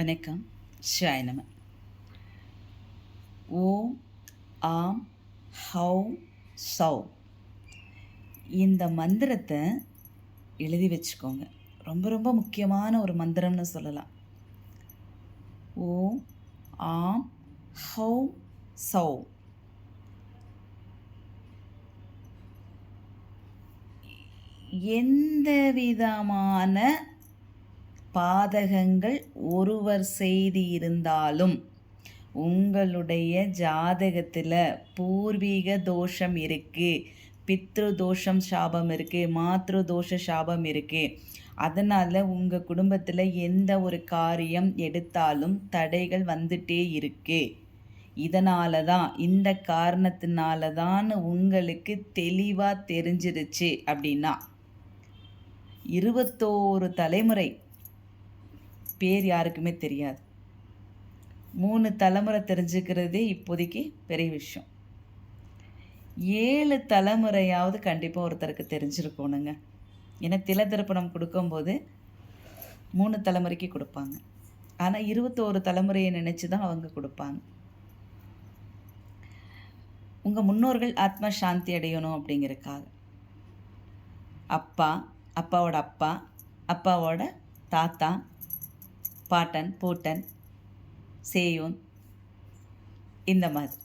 வணக்கம். ஷாய் ஓம் ஆம் ஹௌ சௌ. இந்த மந்திரத்தை எழுதி வச்சுக்கோங்க. ரொம்ப ரொம்ப முக்கியமான ஒரு மந்திரம்னு சொல்லலாம். ஓம் ஆம் ஹௌ சௌ. எந்த விதமான பாதகங்கள் ஒருவர் செய்திருந்தாலும் உங்களுடைய ஜாதகத்தில் பூர்வீக தோஷம் இருக்குது பித்ரு தோஷம் சாபம் இருக்குது மாத்ரு தோஷ சாபம் இருக்குது அதனால் உங்கள் குடும்பத்தில் எந்த ஒரு காரியம் எடுத்தாலும் தடைகள் வந்துட்டே இருக்கு. இதனால தான் இந்த காரணத்தினால தான் உங்களுக்கு தெளிவாக தெரிஞ்சிருச்சு அப்படின்னா இருபத்தோரு தலைமுறை பேர் யாருக்குமே தெரியாது. மூணு தலைமுறை தெரிஞ்சுக்கிறதே இப்போதைக்கு பெரிய விஷயம். ஏழு தலைமுறையாவது கண்டிப்பாக ஒருத்தருக்கு தெரிஞ்சிருக்கணுங்க. ஏன்னா தில திருப்பணம் கொடுக்கும்போது மூணு தலைமுறைக்கு கொடுப்பாங்க. ஆனால் இருபத்தோரு தலைமுறையை நினச்சி தான் அவங்க கொடுப்பாங்க. உங்கள் முன்னோர்கள் ஆத்மா சாந்தி அடையணும் அப்படிங்கிறக்காக அப்பா அப்பாவோட அப்பா அப்பாவோட தாத்தா பாட்டன் பூட்டன் சேயோன் இந்த மாதிரி.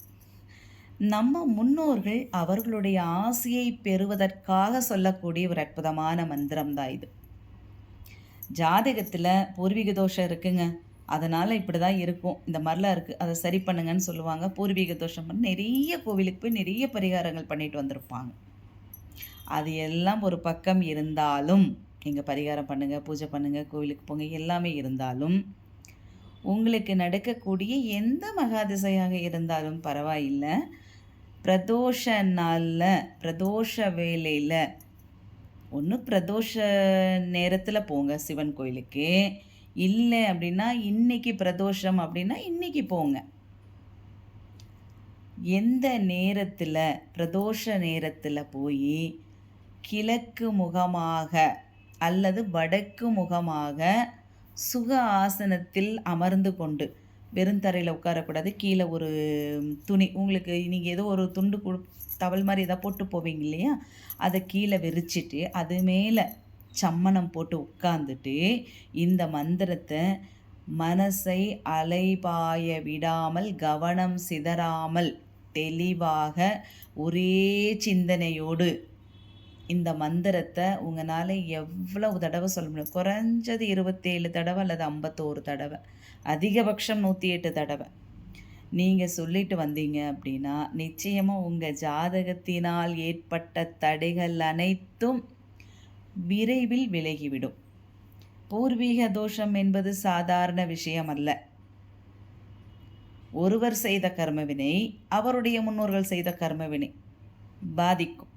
நம்ம முன்னோர்கள் அவர்களுடைய ஆசையை பெறுவதற்காக சொல்லக்கூடிய ஒரு அற்புதமான மந்திரம் தான் இது. ஜாதகத்தில் பூர்வீக தோஷம் இருக்குங்க. அதனால் இப்படி தான் இருக்கும். இந்த மாதிரிலாம் இருக்குது அதை சரி பண்ணுங்கன்னு சொல்லுவாங்க. பூர்வீக தோஷம் பண்ணி நிறைய கோவிலுக்கு போய் நிறைய பரிகாரங்கள் பண்ணிட்டு வந்திருப்பாங்க. அது எல்லாம் ஒரு பக்கம் இருந்தாலும் நீங்கள் பரிகாரம் பண்ணுங்கள் பூஜை பண்ணுங்கள் கோவிலுக்கு போங்க எல்லாமே இருந்தாலும் உங்களுக்கு நடக்கக்கூடிய எந்த மகாதிசையாக இருந்தாலும் பரவாயில்லை. பிரதோஷ நாளில் பிரதோஷ வேலையில் ஒன்று பிரதோஷ நேரத்தில் போங்க சிவன் கோயிலுக்கு. இல்லை அப்படின்னா இன்றைக்கி பிரதோஷம் அப்படின்னா இன்றைக்கி போங்க. எந்த நேரத்தில் பிரதோஷ நேரத்தில் போய் கிழக்கு முகமாக அல்லது வடக்கு முகமாக சுக ஆசனத்தில் அமர்ந்து கொண்டு வெறும் தரையில் உட்காரக்கூடாது கீழே ஒரு துணி. உங்களுக்கு நீங்கள் ஏதோ ஒரு துண்டு கு தவள் மாதிரி எதாவது போட்டு போவீங்க இல்லையா? அதை கீழே விரிச்சிட்டு அது மேலே சம்மணம் போட்டு உட்காந்துட்டு இந்த மந்திரத்தை மனசை அலைபாய விடாமல் கவனம் சிதறாமல் தெளிவாக ஒரே சிந்தனையோடு இந்த மந்திரத்தை உங்களால் எவ்வளவு தடவை சொல்ல முடியும்? குறைஞ்சது இருபத்தேழு தடவை அல்லது ஐம்பத்தோரு தடவை. அதிகபட்சம் நூற்றி எட்டு தடவை. நீங்கள் சொல்லிட்டு வந்தீங்க அப்படின்னா நிச்சயமாக உங்கள் ஜாதகத்தினால் ஏற்பட்ட தடைகள் அனைத்தும் விரைவில் விலகிவிடும். பூர்வீக தோஷம் என்பது சாதாரண விஷயம் அல்ல. ஒருவர் செய்த கர்மவினை அவருடைய முன்னோர்கள் செய்த கர்மவினை பாதிக்கும்.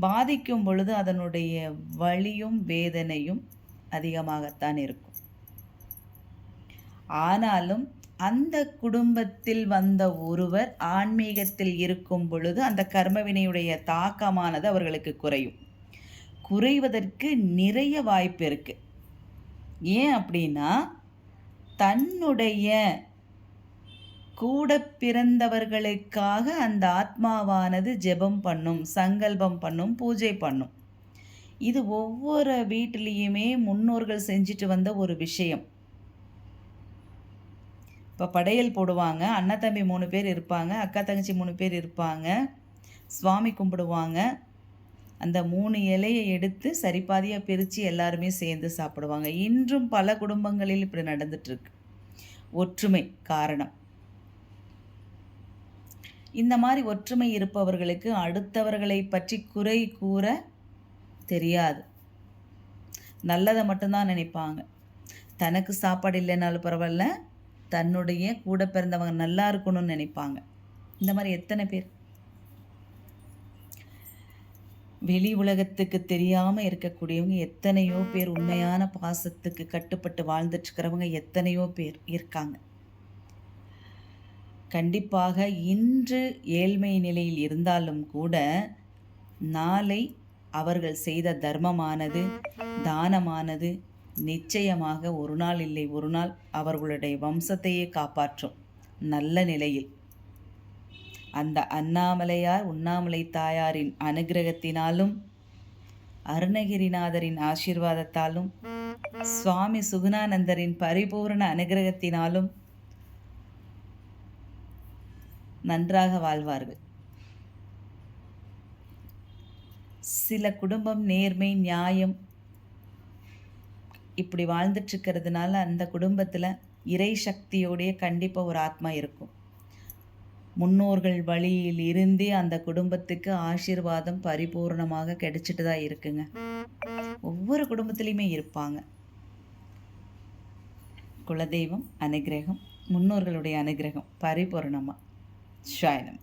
பாதிக்கும் பொழுது அதனுடைய வலியும் வேதனையும் அதிகமாகத்தான் இருக்கும். ஆனாலும் அந்த குடும்பத்தில் வந்த ஒருவர் ஆன்மீகத்தில் இருக்கும் பொழுது அந்த கர்மவினையுடைய தாக்கமானது அவர்களுக்கு குறையும். குறைவதற்கு நிறைய வாய்ப்பு இருக்குது ஏன் அப்படின்னா தன்னுடைய கூட பிறந்தவர்களுக்காக அந்த ஆத்மாவானது ஜெபம் பண்ணும் சங்கல்பம் பண்ணும் பூஜை பண்ணும். இது ஒவ்வொரு வீட்டிலையுமே முன்னோர்கள் செஞ்சுட்டு வந்த ஒரு விஷயம். இப்போ படையல் போடுவாங்க அண்ணா தம்பி மூணு பேர் இருப்பாங்க அக்கா தங்கச்சி மூணு பேர் இருப்பாங்க சுவாமி கும்பிடுவாங்க. அந்த மூணு இலையை எடுத்து சரிபாதியாக பிரித்து எல்லாருமே சேர்ந்து சாப்பிடுவாங்க. இன்றும் பல குடும்பங்களில் இப்படி நடந்துட்டுருக்கு ஒற்றுமை காரணம். இந்த மாதிரி ஒற்றுமை இருப்பவர்களுக்கு அடுத்தவர்களை பற்றி குறை கூற தெரியாது. நல்லதை மட்டும்தான் நினைப்பாங்க. தனக்கு சாப்பாடு இல்லைனாலும் பரவாயில்ல தன்னுடைய கூட பிறந்தவங்க நல்லா இருக்கணும்னு நினைப்பாங்க. இந்த மாதிரி எத்தனை பேர்? வெளி உலகத்துக்கு தெரியாமல் இருக்கக்கூடியவங்க எத்தனையோ பேர் உண்மையான பாசத்துக்கு கட்டுப்பட்டு வாழ்ந்துட்டுருக்கிறவங்க எத்தனையோ பேர் இருக்காங்க. கண்டிப்பாக இன்று ஏழ்மை நிலையில் இருந்தாலும் கூட நாளை அவர்கள் செய்த தர்மமானது தானமானது நிச்சயமாக ஒரு நாள் இல்லை ஒரு நாள் அவர்களுடைய வம்சத்தையே காப்பாற்றும் நல்ல நிலையில். அந்த அண்ணாமலையார் உண்ணாமலை தாயாரின் அனுகிரகத்தினாலும் அருணகிரிநாதரின் ஆசீர்வாதத்தாலும் சுவாமி சுகுணானந்தரின் பரிபூரண அனுகிரகத்தினாலும் நன்றாக வாழ்வார்கள். சில குடும்பம் நேர்மை நியாயம் இப்படி வாழ்ந்துட்டு இருக்கிறதுனால அந்த குடும்பத்தில் இறை சக்தியோடைய கண்டிப்பாக ஒரு ஆத்மா இருக்கும். முன்னோர்கள் வழியில் இருந்தே அந்த குடும்பத்துக்கு ஆசீர்வாதம் பரிபூர்ணமாக கிடைச்சிட்டு தான் இருக்குங்க. ஒவ்வொரு குடும்பத்துலேயுமே இருப்பாங்க. குலதெய்வம் அனுகிரகம் முன்னோர்களுடைய அனுகிரகம் பரிபூர்ணமாக ஷாயனம்